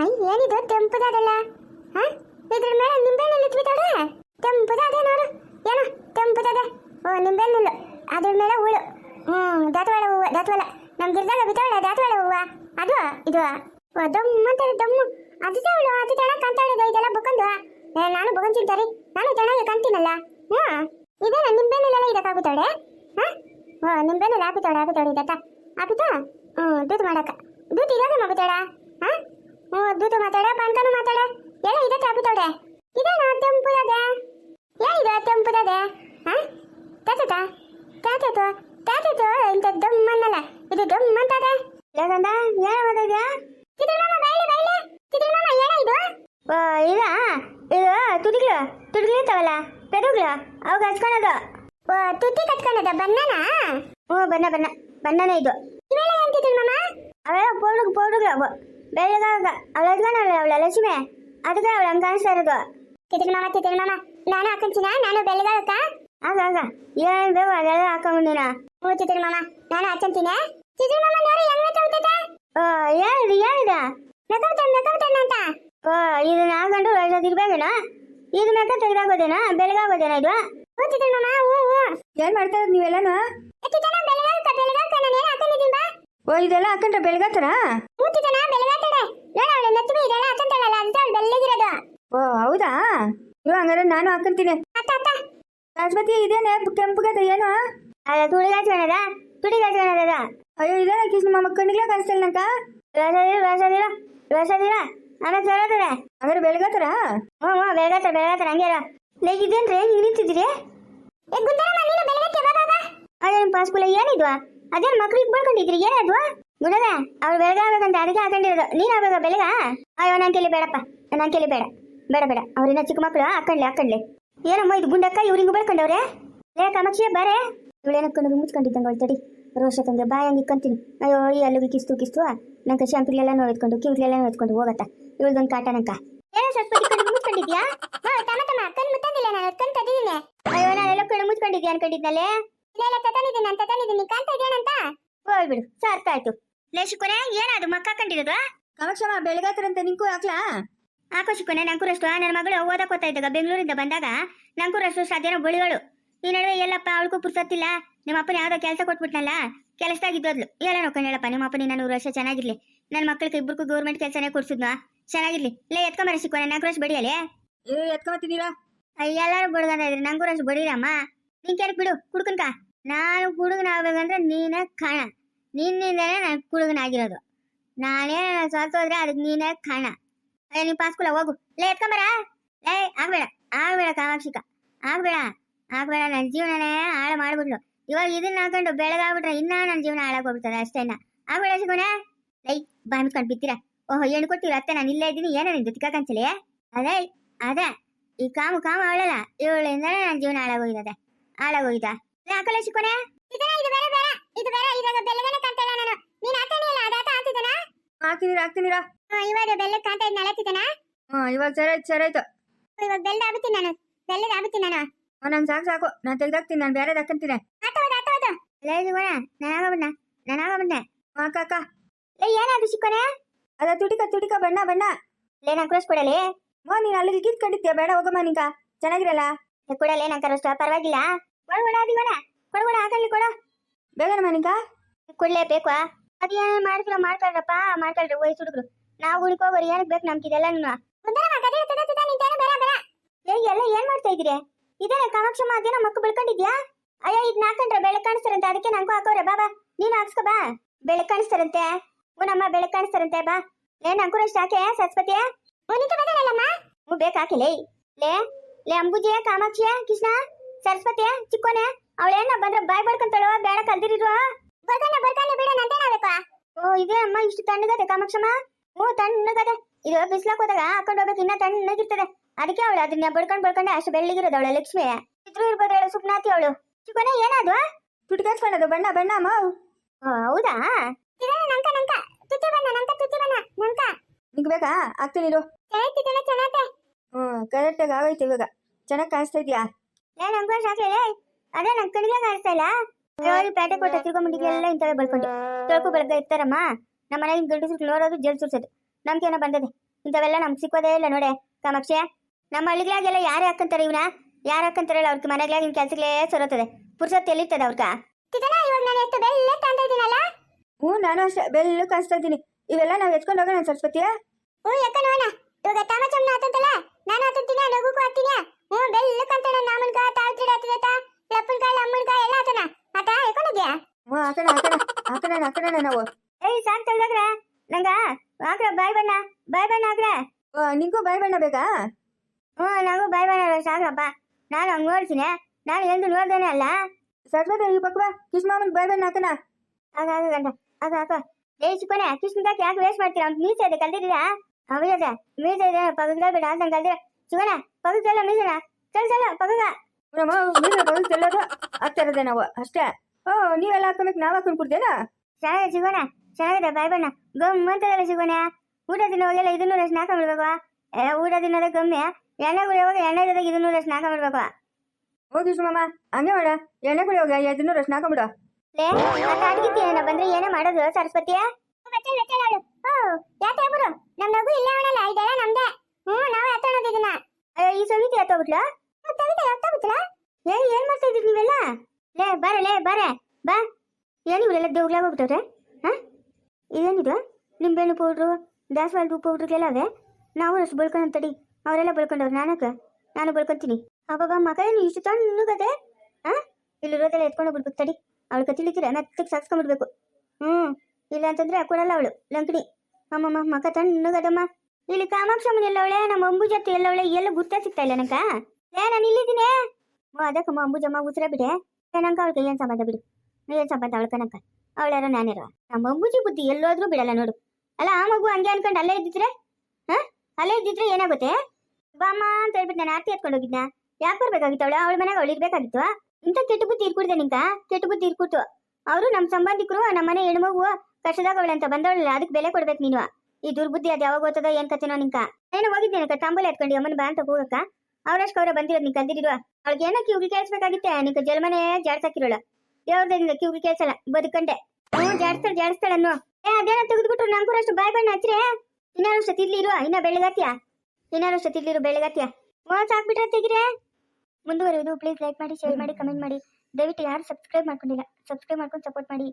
I ಏನಿದು? ತೆಂಪುದಾದಲ್ಲ? ಹಾ? ಇದ್ರ ಮೇಲೆ ನಿಂಬೆಹಣ್ಣು ಇಟ್ಬಿಟ್ಟವ್ರೆ ತೆಂಪುದಾದೆ ನೋಡು. ಏನೋ ತೆಂಪುದಾದೆ. ಓ ನಿಂಬೆಹಣ್ಣು ಅದ್ರ ಮೇಲೆ ಹುಳು. ಹ್ಞೂ ದಾತವಾಳ ಹೂವು, ದಾತವಾಳ. ನಮ್ಮ ಗಿಡದಾಗ ಬಿತ್ತವಳೆ ದಾತವಾಳ ಹೂವು. ಅದು, ಇದು. ಓ ದಮ್ ಅಂತಾರೆ ದಮ್ಮು. ಅದು ಅವಳು, ಅದು ತಣ ಕಾಣ್ತಾಳೆ ಇದೆಲ್ಲ ಬುಕ್ಕಂದು ನಾನು ಬುಕ್ಕಂತೀನಿ ತರಿ ನಾನು ಚೆನ್ನಾಗಿ ಕಾಣ್ತೀನಲ್ಲ ಹ್ಞೂ ಇದೇನ ನಿಂಬೆಹಣ್ಣೆಲ್ಲ ಇದಕ್ಕಾಗುತ್ತಾಳೆ ಹಾಂ? ಓ ನಿಂಬೆಹಣ್ಣು ಹಾಕುತ್ತಾಳೆ ಹಾಕುತ್ತಾಳೆ ಇದಕ್ಕ ಹಾಕುತ್ತಾ? ಹ್ಞೂ ದೂತ್ ಮಾಡಕ್ಕ. ದೂತ್ ಇದಾಗ ಹಾ ಹ್ಞೂ, ಅದ್ಭುತ ಮಾತಾಡ ಪಾನ್ಕನು ಮಾತಾಡ. ಎಲ್ಲ ಕಾಪಿ ಹಾಕುತ್ತಾಳೆ ಇದೇನ ತೆಂಪುದದೆ ಏನಿದೆ ತೆಂಪುದದೆ ಹಾ? ತಾತತ ತಾತತು ತಾತತು ಇಂಥ ದಮ್ಮನ್ನಲ್ಲ ಇದು ದಮ್ ಅಂತದ ಯಾಕಂದ ಏನ ಮಾತಾಡ್ಯಾ ಚಿತ್ರ ಮಾಮ ಬೈಲಿ, ಬೈಲೆ. ಮಾಮ ಏನ ಇದು? ಓ ಇದ ಇದು ತುದಿಗಳು. ತುದಿಗಳು ಇರ್ತಾವಲ್ಲ ಪೆದುಗಳು. ಅವಾಗ ಹಚ್ಕೊಳೋದು. ಓ ತುದಿ ಕಟ್ಕೊಂಡದ ಬನ್ನನ ಓ ಬನ್ನ ಬನ್ನ ಬನ್ನನೇ ಇದು. ಇವೆಲ್ಲ ಏನ್ ಚಿತ್ರ ಮಾಮ? ಅವೆಲ್ಲ ಪೌಡುಗ್ ಪೌಡುಗಳು ಅವು. ಬೆಳಗಾಗ ಅವಳು ಹಚ್ಕೊಂಡವಳೆ ಅವಳ ಲಕ್ಷ್ಮಿ ಅದಕ್ಕೆ ಅವಳು ಹಂಗೆ ಕಾಣಿಸ್ತಾ ಇರೋದು ಚಿತ್ರ ಮಾಮ ಚಿತ್ರ ಮಾಮ ನಾನು ಹಾಕೊಂಚಿನ ನಾನು ಬೆಳಗಾಗಕ್ಕ ಆಗ ಆಗ ಏನ್ ಬೇಕು ಅದೆಲ್ಲ ಹಾಕೊಂಡ್ಬಿಟ್ಟಿನ ಹ್ಞೂ ಚಿತ್ರ ಮಾಮ ನಾನು ಹಾಕೊಂತೀನಿ ಚಿತ್ರ ಮಾಮ ನೋಡಿ ಹೆಂಗ್ ತಗೋತೈತೆ ಓ ಏನಿದೆ ಏನಿದೆ ಮೆಕಬ್ತಾನೆ ಮೆಕಬ್ತಾನೆ ಅಂತ ಓ ಇದನ್ನ ಹಾಕೊಂಡು ಇರ್ಬೇಕೇನ ಇದು ಮೆಕ ತೆಗೆದಾಗೋದೇನ ಬೆಳಗಾಗೋದೇನ ಇದು ಹ್ಞೂ ಚಿತ್ರ ಮಾಮ ಹ್ಞೂ ಹ್ಞೂ ಏನ್ ಮಾಡ್ತಾ ಇರೋದು ನೀವೆಲ್ಲನೂ ಚಿತ್ರ ಬೆಳಗಾಗಕ್ಕ ಬೆಳಗಾಗಕ್ಕ ನಾನು ಏನು ಹಾಕೊಂಡಿದ್ದೀನಿ ಬಾ ಓ ಇದೆಲ್ಲ ಹಾಕೊಂಡ್ರೆ ಬೆಳಗತ್ತನ ಮೂತಿತನ ಬೆಳಗಾತಾಳೆ ನೋಡ ಅವಳು ನೆತ್ತಿಗೆ ಇದೆಲ್ಲ ಹಾಕೊಂತಾಳಲ್ಲ ಅಂತ ಅವಳು ಬೆಳ್ಳಗಿರೋದು ಓ ಹೌದಾ? ಇವ ಹಂಗಾರೆ ನಾನು ಹಾಕೊಂತೀನಿ. ರಾಜಪತಿ ಇದೇನೆ ಕೆಂಪುಗದ ಏನು? ಅದ ತುಳಿಗಾಚ್ಕೊಳದ ತುಳಿಗಾಚ್ಕೊಳದ ಅಯ್ಯೋ ಇದೇನ ಕೃಷ್ಣ ಮಾಮ ಕಣ್ಣಿಗೆ ಕಾಣಿಸ್ತಿಲ್ಲ ನಂಕ ರೋಸದಿರ ರೋಸದಿರ. ರೋಸದಿರ ಆಮೇಲೆ ಚಲೋತದೆ ಹಂಗಾರೆ ಬೆಳಗತ್ತರ ಹ್ಞೂ ಹ್ಞೂ ಬೆಳಗತ್ತರ ಬೆಳಗಾತಾರ ಹಂಗೆ ಇದೇನ್ರಿ? ಹಿಂಗೆ ನಿಂತಿದ್ದೀರಿ? ಅದೇನು ಪಾಸ್ಕುಲ ಏನಿದ್ವ? ಅದೇನು ಮಕ್ಳಿಗೆ ಬಳ್ಕೊಂಡಿದ್ರಿ ಏನದು ಗುಣದ ಬೆಳಗ್ಗೆ ಆಗ್ಬೇಕಂತ ಅದಕ್ಕೆ ಹಾಕೊಂಡಿರೋದು. ನೀನು ಆಗ್ಬೇಕ ಬೆಳಗ? ಅಯ್ಯೋ ನನ್ನ ಕೇಳಿ ಬೇಡಪ್ಪ. ನನ್ನ ಕೇಳಿ ಬೇಡ. ಬೇಡ ಬೇಡ. ಅವ್ರೇನ ಚಿಕ್ಕ ಮಕ್ಕಳು ಹಾಕೊಂಡ್ಲಿ ಹಾಕೊಂಡ್ಲಿ ಏನಮ್ಮ ಇದು ಗುಂಡಕ್ಕ? ಇವ್ರಿಂಗ್ ಬೆಳ್ಕೊಂಡವ್ರೆ? ಲೇ, ಕಾಮಾಕ್ಷಿ, ಬಾರೆ. ಇವಳೇನ ಕಣ್ಣು ಮುಚ್ಕೊಂಡಿದ್ದಂಗೆ ಅವಳು ತಡಿ. ರೋಷ ತಂಗೆ ಬಾಯಿ ಇಕ್ಕಂತೀನಿ. ಅಯ್ಯೋ, ಈ ಅಲ್ಲಿಗೆ ಕಿಸ್ತು ಕಿಸ್ತು. ನಂಗೆ ಶಾಂಪಿಲೆಲ್ಲ ನೋಡ್ಕೊಂಡು ಕಿವಿಲೆಲ್ಲ ನೋಡ್ಕೊಂಡು ಹೋಗತ್ತ. ಇವಳ್ದೊಂದು ಕಾಟ ನಂಕ. ಏನೋ ಸ್ವಲ್ಪ ಕಣ್ಣು ಮುಚ್ಕೊಂಡಿದ್ಯಾ? ಹಾ, ತಮ್ಮ ಕಣ್ಣು ನಾನು ಅಯ್ಯೋ ನಾನೆಲ್ಲ ಕಣ್ಣು ಮುಚ್ಕೊಂಡಿದ್ಯಾ ಅನ್ಕೊಂಡಿದ್ನಲ್ಲೇ? ಇಲ್ಲ ತತನಿದ್ದೀನಿ ನಾನು ತತನಿದ್ದೀನಿ ಕಾಣ್ತಾ ಇದೆಯೇನಂತ ಹೋಗ್ಬಿಡು ಸಾರ್ಥ ಆಯ್ತು. ಲೇಶುಕೊನೆ ಏನಾದ್ರು ಮಕ್ಕ ಕಂಡಿರೋದು? ಕಾಮಾಕ್ಷಮ್ಮ ಅಂತ ನಿಂಕು ಹಾಕ್ಲಾ? ಆಕೋಶಿಕೊನೆ ನಂಕುರಷ್ಟು ನನ್ನ ಮಗಳು ಓದಕ್ ಹೋಗ್ತಾ ಇದ್ದಾಗ ಬೆಂಗಳೂರಿಂದ ಬಂದಾಗ ನಂಕುರಷ್ಟು ಸಾಧ್ಯನ ಬುಳಿಗಳು. ಈ ನಡುವೆ ಎಲ್ಲಪ್ಪ ಅವಳಿಗೂ ಪುರ್ಸತ್ತಿಲ್ಲ. ನಿಮ್ಮ ಅಪ್ಪನ ಯಾವ್ದೋ ಕೆಲಸ ಕೊಟ್ಬಿಟ್ನಲ್ಲ? ಕೆಲಸದಾಗಿದ್ದೋದ್ಲು ಎಲ್ಲ ನೋಡ್ಕೊಂಡು ಹೇಳಪ್ಪ ನಿಮ್ಮ ಅಪ್ಪನ ನಾನು ನೂರು ವರ್ಷ ಚೆನ್ನಾಗಿರ್ಲಿ. ನನ್ನ ಮಕ್ಕಳಿಗೆ ಇಬ್ಬರಿಗೂ ಗೌರ್ಮೆಂಟ್ ಕೆಲಸನೇ ಕೊಡ್ಸಿದ್ನ? ಚೆನ್ನಾಗಿರ್ಲಿ. ಲೇ ಎತ್ಕೊಂಬರ ಸಿಕ್ಕೋಣ ನಂಕುರಷ್ ಬಡಿಯಲೇ? ಏ ಎಲ್ಲರೂ ಎಲ್ಲಾರು ಇದ್ರೆ. ಇದ್ರಿ ಬಡಿರಮ್ಮ ನೀನ್ ಕೇಳಕ್ ಬಿಡು ಕುಡ್ಕನ್ಕ ನಾನು ಕುಡುಗನಾಗ್ಬೇಕಂದ್ರೆ ನೀನೇ ಕಾಣ. ನಿನ್ನಿಂದನೇ ನಾನು ಕುಡುಗನಾಗಿರೋದು. ನಾನೇ ಸೋತೋದ್ರೆ ಅದಕ್ಕೆ ನೀನೇ ಕಾಣ. ಅಯ್ಯ ನೀನ್ ಪಾಸ್ಕುಲ ಹೋಗು. ಲೇ ಎತ್ಕೊಂಬರ ಲೇ ಆಗ್ಬೇಡ. ಆಗ್ಬೇಡ ಕಾಮಾಕ್ಷಿಕ. ಆಗ್ಬೇಡ. ಆಗ್ಬೇಡ ನನ್ನ ಜೀವನನೇ ಹಾಳು ಮಾಡ್ಬಿಟ್ಲು. ಇವಾಗ ಇದನ್ನ ಹಾಕೊಂಡು ಬೆಳಗಾಗ್ಬಿಟ್ರೆ ಇನ್ನ ನನ್ನ ಜೀವನ ಹಾಳಾಗೋಗ್ಬಿಡ್ತದೆ ಅಷ್ಟೇನ ಆಗ್ಬೇಡ ಸಿಗೋಣ ಲೈ ಬಾಯ್ ಮುಚ್ಕೊಂಡು ಬಿತ್ತೀರಾ ಓಹೋ ಏನು ಕೊಟ್ಟಿರ ಅತ್ತೆ ನಾನು ಇಲ್ಲೇ ಇದ್ದೀನಿ. ಏನೋ ನಿಂದು ತಿಕ್ಕಂಚಲಿ ಅದೇ ಅದೇ. ಈ ಕಾಮು ಕಾಮ ಅವಳಲ್ಲ ಇವಳಿಂದ ನನ್ನ ಜೀವನ ಹಾಳಾಗೋಗಿದೆ ಹಾಳಾಗೋಗಿದ ಹಾಕಲ್ಲ ಹಾಕೊಳ್ಳೆ ಇದು ಬೇರೆ ಬೇರೆ. ಇದು ಬೇರೆ. ಇವಾಗ ಬೆಲ್ಲಗನೆ ಕಾಣ್ತಾಳ ನಾನು. ನೀನ್ ಆತಾನೆ ಇಲ್ಲ ಅದಾತ ಆತಿದನ ಹಾಕ್ತೀನಿರಾ ಹಾಕ್ತೀನಿರಾ ಇವಾಗ ಬೆಲ್ಲ ಕಾಣ್ತಾ ಇದ್ ಅಳತಿದನ ಹಾ ಇವಾಗ ಸರಿ ಆಯ್ತು ಸರಿ ಆಯ್ತು. ಇವಾಗ ಬೆಲ್ಲ ಆಗುತ್ತೀನಿ ನಾನು. ಬೆಲ್ಲದ ಆಗುತ್ತೀನಿ ನಾನು. ಹ್ಞೂ ನಂಗೆ ಸಾಕು ಸಾಕು. ನಾನು ತೆಗ್ದಾಕ್ತೀನಿ ನಾನು ಬೇರೆ ಹಾಕಂತೀನಿ. ಆತವದ ಆತವದ ಲೇ ಶಿಕೋಣ ನಾನು ಆಗಬಿಡ್ನ ನಾನು ಆಗಬಿಡ್ನೆ ಅಕ್ಕ ಅಕ್ಕ. ಲೇ ಏನಾದ್ರು ಶಿಕೋನೆ ಅದ ತುಟಿಕ ತುಟಿಕ ಬಣ್ಣ ಬಣ್ಣ. ಲೇ ನಾನು ಕ್ರೋಸ್ ಕೊಡಲಿ ಮೋ ನೀನು ಅಲ್ಲಿಗೆ ಕಿತ್ಕೊಂಡಿದ್ಯಾ ಬೇಡ ಹೋಗಮ್ಮ ನಿಂಕ ಚೆನ್ನಾಗಿರಲ್ಲ? ಕೊಡಲೇ ನಾನು ಕರೋಷ್ಟು ಪರವಾಗಿಲ್ಲ. ಕೊಡ್ಬೇಡ ಅದಿಗೋಣ ಕೊಡ್ಬೇಡ ಹಾಕಲ್ಲಿ ಕೊಡ. ಬೇಗನಮ್ಮ ನಿಂಕ ಕೊಡ್ಲೇಬೇಕು ಅದೇನು ಮಾಡ್ತೀರ ಮಾಡ್ಕೊಳ್ರಪ್ಪ ಮಾಡ್ಕೊಳ್ರಿ ವಯಸ್ಸು ಹುಡುಗರು. ನಾವು ಹುಡುಕ್ ಹೋಗೋರು ಏನಕ್ಕೆ ಬೇಕು ನಮ್ಗೆ ಇದೆಲ್ಲ ಏ ಎಲ್ಲ ಏನ್ ಮಾಡ್ತಾ ಇದ್ರಿ ಇದೇನ ಕಾಮಾಕ್ಷಮ್ಮ ಅದೇನೋ ಮಕ್ಕ ಬೆಳ್ಕೊಂಡಿದ್ಯಾ? ಅಯ್ಯ ಇದ್ ನಾಕಂಡ್ರೆ ಬೆಳಕ್ ಕಾಣಿಸ್ತಾರಂತೆ ಅದಕ್ಕೆ ನಂಗೂ ಹಾಕೋರೆ ಬಾ ಬಾ. ನೀನು ಹಾಕ್ಸ್ಕೊ ಬಾ. ಬೆಳಕ್ ಕಾಣಿಸ್ತಾರಂತೆ. ನಮ್ಮ ಬೆಳಕ್ ಕಾಣಿಸ್ತಾರಂತೆ ಬಾ. ಏ ಅಂಕುರ ಸಾಕೆ ಸರಸ್ವತಿ ಹ್ಞೂ ಬೇಕು ಹಾಕಿಲೇ ಲೇ. ಲೇ ಅಂಬುಜಿಯ ಕಾಮಾಕ್ಷಿಯ ಕೃಷ್ಣ ಸರಸ್ವತಿಯ ಚಿಕ್ಕೋನೆ. ಅವಳೇನ ಬಂದ್ರೆ ಬಾಯ್ ಬಡ್ಕೊಂತಾಳವ ಬೇಡ ಕಲ್ದಿರಿರುವ ಬರ್ತಾನೆ ಬರ್ತಾನೆ ಬಿಡ ನಂತೇನಾಗಬೇಕಾ? ಓ ಇದೇ ಅಮ್ಮ ಇಷ್ಟು ತಣ್ಣಗದೆ ಕಾಮಾಕ್ಷಮ್ಮ. ಹ್ಞೂ ತಣ್ಣಗದೆ ಇದು ಬಿಸ್ಲಾಕ್ ಹೋದಾಗ ಹಾಕೊಂಡು ಹೋಗ್ಬೇಕು ಇನ್ನ ತಣ್ಣಗಿರ್ತದೆ ಅದಕ್ಕೆ ಅವಳು ಅದನ್ನ ಬಡ್ಕೊಂಡ್ ಬಡ್ಕೊಂಡೆ ಅಷ್ಟು ಬೆಳ್ಳಿಗಿರೋದು ಅವಳು ಲಕ್ಷ್ಮಿ. ಇದ್ರು ಇರ್ಬೋದು ಅವಳು ಸುಪ್ನಾತಿ ಅವಳು. ಚಿಕ್ಕೋನೆ ಏನಾದ್ವಾ? ತುಟಿ ಬಣ್ಣ ಬಣ್ಣ ಅಮ್ಮ ಹೌದಾ? ನಂಕ ನಂಕ. ತುತ್ತಿ ಬಣ್ಣ ನಂಕ ತುತ್ತಿ ಬಣ್ಣ ನಂಕ. ನಿಂಗೆ ಬೇಕಾ? ಆಗ್ತೀನಿ ಇರು. ಚೆನ್ನಾಗಿ ಚೆನ್ನಾಗಿ. ಹ್ಞೂ ಕರೆಕ್ಟಾಗಿ ಆಗೋಯ್ತು ಇವಾಗ. ಚೆನ್ನಾಗಿ ಕಾಣಿಸ್ತಾ ಇದೆಯಾ? ಲೇ ನಂಗೆ ಸಾಕ್ಲೇ ಅದೇ ನನ್ ಕಣ್ಣಿಗೆ ಕಾಣಿಸ್ತಾ ಇಲ್ಲ? ಪೇಟೆ ಕೊಟ್ಟ ತಿರ್ಕೊಂಬಿಟ್ಟಿಗೆಲ್ಲ ಇಂಥವೇ ಬಳ್ಕೊಂಡು. ತೊಳ್ಕು ಬೆಳಗ್ಗೆ ಇರ್ತಾರಮ್ಮ ನಮ್ಮ ಮನೆಗಿನ ಗಂಡಸ್ರು ನೋಡೋದು ಜಲ್ ಸುರ್ಸೋದು ನಮ್ಗೆ ಏನೋ ಬಂದದೆ. ಇಂಥವೆಲ್ಲ ನಮ್ಗೆ ಸಿಕ್ಕೋದೇ ಇಲ್ಲ ನೋಡೆ ಕಾಮಾಕ್ಷೆ. ನಮ್ಮ ಹಳ್ಳಿಗಳಾಗೆಲ್ಲ ಯಾರು ಹಾಕಂತಾರೆ ಇವನ? ಯಾರು ಹಾಕಂತಾರಲ್ಲ ಅವ್ರಿಗೆ ಮನೆಗಳಾಗ ಇನ್ ಕೆಲ್ಸಗಳೇ ಸರೋತದೆ. ಪುರ್ಸತ್ ಎಲ್ಲಿರ್ತದೆ ಅವ್ರಕ? ಹ್ಞೂ ನಾನು ಅಷ್ಟೇ ಬೆಲ್ಲು ಕಾಣಿಸ್ತಾ ಇದ್ದೀನಿ. ಇವೆಲ್ಲ ನಾವು ಎತ್ಕೊಂಡು ಹೋಗೋಣ ಸರಸ್ವತಿಯ. ಹ್ಞೂ ಯಾಕ ನೋಣ ಇವಾಗ ತಮಚಮ್ನ ಆತಂತಲ್ಲ? ನಾನು ಆತಂತೀನಿ ಲಘುಕು ಆತೀನಿ ಹ್ಞೂ ಬೆಲ್ಲ ಕಂತಣ ನಾಮನ್ಕ ತಾಳ್ತಿಡ ಆತದ ಲಪ್ಪನ್ಕ ಲಮ್ಮನ್ಕ ಎಲ್ಲ ಆತನ. ಆತ ಯಾಕೊಂಡಿದ್ಯಾ ಹ್ಞೂ ಹಾಕೋಣ ಹಾಕೋಣ ಹಾಕೋಣ ಹಾಕೋಣ ನಾವು ಏಯ್ ಸಾಕ್ ತೆಗ್ದಾಗ್ರ ನಂಗ ಹಾಕ್ರ ಬಾಯ್ ಬಣ್ಣ ಬಾಯ್ ಬಣ್ಣ ಹಾಕ್ರ ಬಣ್ಣ ಬೇಕಾ? ಹ್ಞೂ ನಂಗೂ ಬಾಯ್ ಬಣ್ಣ ಸಾಕಪ್ಪ. ನಾನು ಹಂಗೆ ನೋಡ್ತೀನಿ ನಾನು ಎಂದು ನೋಡ್ದೇನೆ ಅಲ್ಲ? ಸರಸ್ವತಿ ಈ ಪಕ್ಕ ಬಾ. ಮಾಮನ್ ಬಾಯ್ ಬಣ್ಣ ಹಾಕೋಣ. ಆಗ ಆಗ ಗಂಟ ಆಗ ಹಾಕ ಏಯ್ ಚಿಕ್ಕನೆ ಕಿಸ್ಮಿದಾಕಿ ಯಾಕೆ ವೇಸ್ಟ್ ಮಾಡ್ತೀರಾ? ಅವ್ನು ಮೀಸ ಇದೆ ಕಲ್ತಿದ್ದೀರಾ ಹೌದಾ ಮೀಸ ಇದೆ ಪಕ್ಕದ ಬೇಡ ಅಂತ ಕಲ್ತಿರ ಚಿಕ್ಕನ ಪಕ್ಕದಲ್ಲ ಮೀಸನ ಚಲ್ ಚಲ ಪಕ್ಕದ ನಮ್ಮ ಮೀಸೆ ಪಕ್ಕದ ಚೆಲ್ಲೋದು. ಆಗ್ತಿರೋದೆ ನಾವು ಅಷ್ಟೇ. ಓ ನೀವೆಲ್ಲ ಹಾಕೋಬೇಕು ನಾವು ಹಾಕೊಂಡು ಕೊಡ್ತೇನಾ ಚೆನ್ನಾಗಿದೆ ಸಿಗೋಣ ಚೆನ್ನಾಗಿದೆ ಬಾಯ್ ಬಣ್ಣ ಗಮ್ ಅಂತದಲ್ಲ ಸಿಗೋಣ ಊಟ ತಿನ್ನೋವಾಗೆಲ್ಲ ಇದನ್ನು ರಷ್ಟು ನಾಕ ಮಾಡ್ಬೇಕು ಏ ಊಟ ತಿನ್ನೋದ ಕಮ್ಮಿ ಎಣ್ಣೆ ಕುಡಿಯೋವಾಗ ಎಣ್ಣೆ ಜೊತೆಗೆ ಇದನ್ನೂ ರಷ್ಟು ನಾಕ ಮಾಡ್ಬೇಕು. ಹೋಗಿ ಸುಮಮ್ಮ ಹಂಗೆ ಮಾಡ. ಎಣ್ಣೆ ಕುಡಿಯೋಗ ಇದನ್ನೂ ರಷ್ಟು ಹಾಕೊಂಬಿಡು ಲೇ ಮತ್ತೆ ಅಡ್ಗಿತ್ತೀನ ಬಂದ್ರೆ ಏನೇ ಮಾಡೋದು ಸರಸ್ವತಿಯ? ಬಚ್ಚಲ್ ಬಚ್ಚಲ್ ಅವಳು ಓ ಯಾಕೆ ಬರು ನಮ್ ನಗು ಇಲ್ಲೇ ಅವಳಲ್ಲ ಇದೆಲ್ಲ ನಮ್ದೆ. ಹ್ಞೂ ನಾವು ಎತ್ತಣದ ಇದನ್ನ ಅಯ್ಯೋ ಈ ಸಮಿತಿ ಹತ್ತೋಗ್ಬಿಟ್ಲ ಮತ್ತೆ ಯಾಕ್ತಾಗುತ್ತಲ್ಲ ಏ ಏನ್ ಮಾಡ್ತಾ ಇದ್ದೀರಿ ನೀವೆಲ್ಲ? ಲೇ ಬರ ಲೇ ಬಾರ ಬಾ. ಏನು ಇವರೆಲ್ಲ ದೇವ್ಲಾಗ ಹೋಗ್ಬಿಟ್ಟವ್ರೆ? ಹಾ? ಇದೇನಿದು ನಿಂಬೆಹಣ್ಣು ಪೌಡ್ರು ದಾಸವಾಳ ಪೌಡ್ರಿಗೆಲ್ಲ ಅವೆ? ನಾವು ಅಷ್ಟು ಬಳ್ಕೊಂಡು ತಡಿ. ಅವರೆಲ್ಲ ಬಳ್ಕೊಂಡವ್ರು. ನಾನಕ್ಕೆ? ನಾನು ಬಳ್ಕೊಂತೀನಿ. ಅವಾಗ ಮಗ ಏನು ಇಷ್ಟು ತಣ್ಣಗದೆ ಹಾ ಇಲ್ಲಿರೋದೆಲ್ಲ ಎತ್ಕೊಂಡು ಬಿಡ್ಬೇಕು ತಡಿ. ಅವಳು ಮತ್ತೆ ಮೆತ್ತಗೆ ಸಾಕ್ಸ್ಕೊಂಡ್ಬಿಡ್ಬೇಕು ಹ್ಞೂ ಇಲ್ಲ ಅಂತಂದ್ರೆ ಕೊಡಲ್ಲ ಅವಳು. ಲಂಕಡಿ ಅಮ್ಮಮ್ಮ, ಮಗ ತಣ್ಣಗದಮ್ಮ. ಇಲ್ಲಿ ಕಾಮಾಕ್ಷಮ್ಮನ ಎಲ್ಲವಳೆ? ನಮ್ಮ ಅಂಬುಜತ್ತು ಎಲ್ಲವಳೆ? ಎಲ್ಲ ಗುರ್ತ ಸಿಗ್ತಾ ಇಲ್ಲ ನಂಕ ಏ, ನಾನು ಇಲ್ಲಿದ್ದೀನಿ. ಓ, ಅದಕ್ಕಮ್ಮ, ಅಂಬುಜಮ್ಮ ಉಸಿರ ಬಿಡೆ. ಏನಂಕ ಅವಳಿಗೆ ಏನು ಸಂಬಂಧ ಬಿಡು. ಏನು ಸಂಬಂಧ ಅವಳ ಕನಕ? ಅವಳ್ಯಾರ ನಾನಿರುವ ನಮ್ಮ ಅಂಬುಜಿ ಬುದ್ಧಿ ಎಲ್ಲೋದ್ರೂ ಬಿಡಲ್ಲ ನೋಡು. ಅಲ್ಲ, ಆ ಮಗು ಹಂಗೆ ಅನ್ಕೊಂಡು ಅಲ್ಲೇ ಇದ್ದಿದ್ರೆ? ಹಾ? ಅಲ್ಲೇ ಇದ್ದಿದ್ರೆ ಏನಾಗುತ್ತೆ? ಬಾಮ್ಮ ಅಂತ ಹೇಳ್ಬಿಟ್ಟು ನಾನು ಆರ್ತಿ ಎತ್ಕೊಂಡು ಹೋಗಿದ್ನ. ಯಾಕೆ ಬರ್ಬೇಕಾಗಿತ್ತು ಅವಳು? ಅವಳ ಮನೆಗೆ ಅವಳು ಇರ್ಬೇಕಾಗಿತ್ತು ಇಂಥ ಕೆಟ್ಟ ಬುದ್ಧಿ ಇರ್ಕೊಡ್ದೆ ನಿಂತ? ಕೆಟ್ಟ ಬುದ್ಧಿ ಇರ್ಕೊಡ್ತು ಅವರು ನಮ್ಮ ಸಂಬಂಧಿಕರು, ನಮ್ಮ ಮನೆ ಹೆಣ್ಮಗು ಕಷ್ಟದಾಗ ಅವಳೆ ಅಂತ ಬಂದವಳಲ್ಲ, ಅದಕ್ಕೆ ಬೆಲೆ ಕೊಡ್ಬೇಕು ನೀನು. ಈ ದುರ್ಬುದ್ಧಿ ಅದು ಯಾವಾಗ ಗೊತ್ತದ ಏನ್ ಕತೆನೋ ನಿಂಕ. ಏನೋ ಹೋಗಿದ್ದೇನಕ್ಕ ತಾಂಬೂಲ ಎತ್ಕೊಂಡು. ಅಮ್ಮನ ಬಾ ಅಂತ ಹೋಗಕ್ಕ. ಅವ್ರಷ್ಟು ಅವ್ರ ಬಂದಿರೋದು ನೀ ಕಲ್ದಿರುವ ಅವಳಿಗೆ ಏನೋ ಕಿವ್ಗೆ ಕೇಳಿಸ್ಬೇಕಾಗಿತ್ತೆ. ನಿಂಕ ಜಲ್ಮನೆ ಜಾಡ್ಸಾಕಿರೋಳ. ದೇವ್ರದಿಂದ ಕಿವ್ಗೆ ಕೇಳಿಸಲ್ಲ? ಬದುಕಂಡೆ. ಹ್ಞೂ, ಜಾಡ್ಸ್ತಾಳೆ ಜಾಡಿಸ್ತಾಳನ್ನು ಏ, ಅದೇನೋ ತೆಗೆದ್ಬಿಟ್ರು? ನಂಗೂ ಅಷ್ಟು ಬಾಯ್ ಬಣ್ಣ ಹಚ್ರೆ ಇನ್ನಾರಷ್ಟು ಸತಿರ್ಲಿರು ಇನ್ನ ಬೆಳಗಾತಿಯ? ಇನ್ನಾರು ಸತಿರ್ಲಿರು ಬೆಳಗಾತಿಯ? ಓ ಹಾಕ್ಬಿಟ್ರೆ ತೆಗಿರೆ? ಮುಂದುವರೆಯುವುದು ಪ್ಲೀಸ್ ಲೈಕ್ ಮಾಡಿ ಶೇರ್ ಮಾಡಿ ಕಮೆಂಟ್ ಮಾಡಿ. ದಯವಿಟ್ಟು ಯಾರು ಸಬ್ಸ್ಕ್ರೈಬ್ ಮಾಡ್ಕೊಂಡಿಲ್ಲ ಸಬ್ಸ್ಕ್ರೈಬ್ ಮಾಡ್ಕೊಂಡು ಸಪೋರ್ಟ್ ಮಾಡಿ.